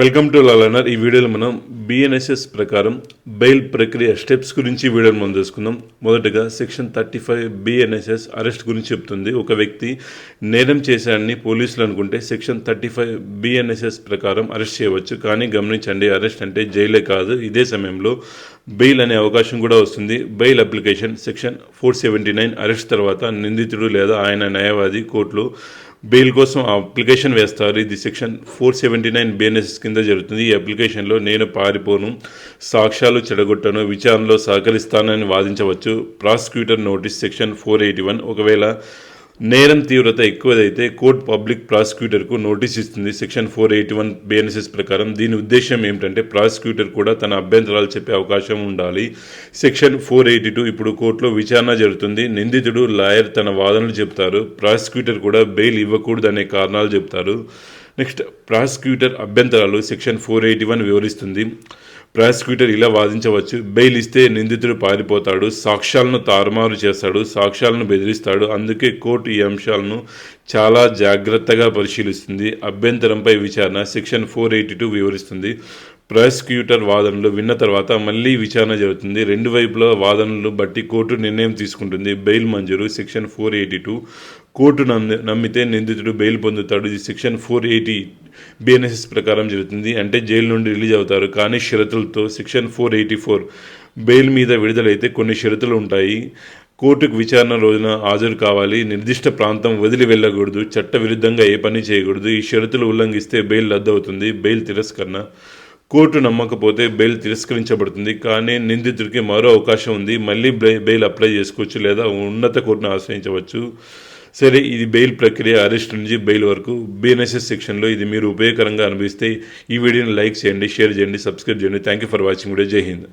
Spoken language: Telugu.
వెల్కమ్ టు లాలనర్ ఈ వీడియోలో మనం బిఎన్ఎస్ఎస్ ప్రకారం బెయిల్ ప్రక్రియ స్టెప్స్ గురించి వీడియోని మనం తెలుసుకుందాం. మొదటగా section thirty five BNSS arrest గురించి చెప్తుంది. ఒక వ్యక్తి నేరం చేశాడని పోలీసులు అనుకుంటే సెక్షన్ థర్టీ ఫైవ్ బిఎన్ఎస్ఎస్ ప్రకారం అరెస్ట్ చేయవచ్చు. కానీ గమనించండి అరెస్ట్ అంటే జైలే కాదు. ఇదే సమయంలో బెయిల్ అనే అవకాశం కూడా వస్తుంది. Bail application section four seventy nine arrest తర్వాత నిందితుడు లేదా ఆయన న్యాయవాది కోర్టులో బెయిల్ కోసం అప్లికేషన్ వేస్తారు. ఇది section four seventy nine BNS కింద జరుగుతుంది. ఈ అప్లికేషన్లో నేను పారిపోను సాక్ష్యాలు చెడగొట్టను విచారణలో సహకరిస్తానని వాదించవచ్చు. Prosecutor notice section four eighty one. ఒకవేళ నేరం తీవ్రత ఎక్కువదైతే కోర్టు పబ్లిక్ ప్రాసిక్యూటర్కు నోటీస్ ఇస్తుంది. Section four eighty one BNSS ప్రకారం దీని ఉద్దేశం ఏమిటంటే ప్రాసిక్యూటర్ కూడా తన అభ్యంతరాలు చెప్పే అవకాశం ఉండాలి. సెక్షన్ ఫోర్ ఎయిటీ టూ ఇప్పుడు కోర్టులో విచారణ జరుగుతుంది. నిందితుడు లాయర్ తన వాదనలు చెప్తారు ప్రాసిక్యూటర్ కూడా బెయిల్ ఇవ్వకూడదనే కారణాలు చెప్తారు నెక్స్ట్ ప్రాసిక్యూటర్ అభ్యంతరాలు సెక్షన్ ఫోర్ ఎయిటీ వన్ వివరిస్తుంది. ప్రాసిక్యూటర్ ఇలా వాదించవచ్చు బెయిల్ ఇస్తే నిందితుడు పారిపోతాడు సాక్ష్యాలను తారుమారు చేస్తాడు సాక్ష్యాలను బెదిరిస్తాడు అందుకే కోర్టు ఈ అంశాలను చాలా జాగ్రత్తగా పరిశీలిస్తుంది. అభ్యంతరంపై విచారణ సెక్షన్ ఫోర్ ఎయిటీ టూ వివరిస్తుంది. ప్రాసిక్యూటర్ వాదనలు విన్న తర్వాత మళ్ళీ విచారణ జరుగుతుంది. రెండు వైపుల వాదనలు బట్టి కోర్టు నిర్ణయం తీసుకుంటుంది. బెయిల్ మంజూరు section four eighty two court నమ్మి నమ్మితే నిందితుడు బెయిల్ పొందుతాడు. ఇది సెక్షన్ ఫోర్ ఎయిటీ బిఎన్ఎస్ఎస్ ప్రకారం జరుగుతుంది. అంటే జైలు నుండి రిలీజ్ అవుతారు. కానీ షరతులతో section four eighty four bail మీద విడుదలైతే కొన్ని షరతులు ఉంటాయి. కోర్టుకు విచారణ రోజున హాజరు కావాలి. నిర్దిష్ట ప్రాంతం వదిలి వెళ్ళకూడదు. చట్ట విరుద్ధంగా ఏ పని చేయకూడదు. ఈ షరతులు ఉల్లంఘిస్తే బెయిల్ రద్దవుతుంది. బెయిల్ తిరస్కరణ. కోర్టు నమ్మకపోతే బెయిల్ తిరస్కరించబడుతుంది. కానీ నిందితుడికి మరో అవకాశం ఉంది. మళ్ళీ బెయిల్ అప్లై చేసుకోవచ్చు లేదా ఉన్నత కోర్టును ఆశ్రయించవచ్చు. సరే ఇది బెయిల్ ప్రక్రియ అరెస్ట్ నుంచి బెయిల్ వరకు బిఎన్ఎస్ఎస్ సెక్షన్లో ఇది మీరు ఉపయోగకరంగా అనిపిస్తే ఈ వీడియోని లైక్ చేయండి షేర్ చేయండి సబ్స్క్రైబ్ చేయండి. Thank you for watching video జై హింద్.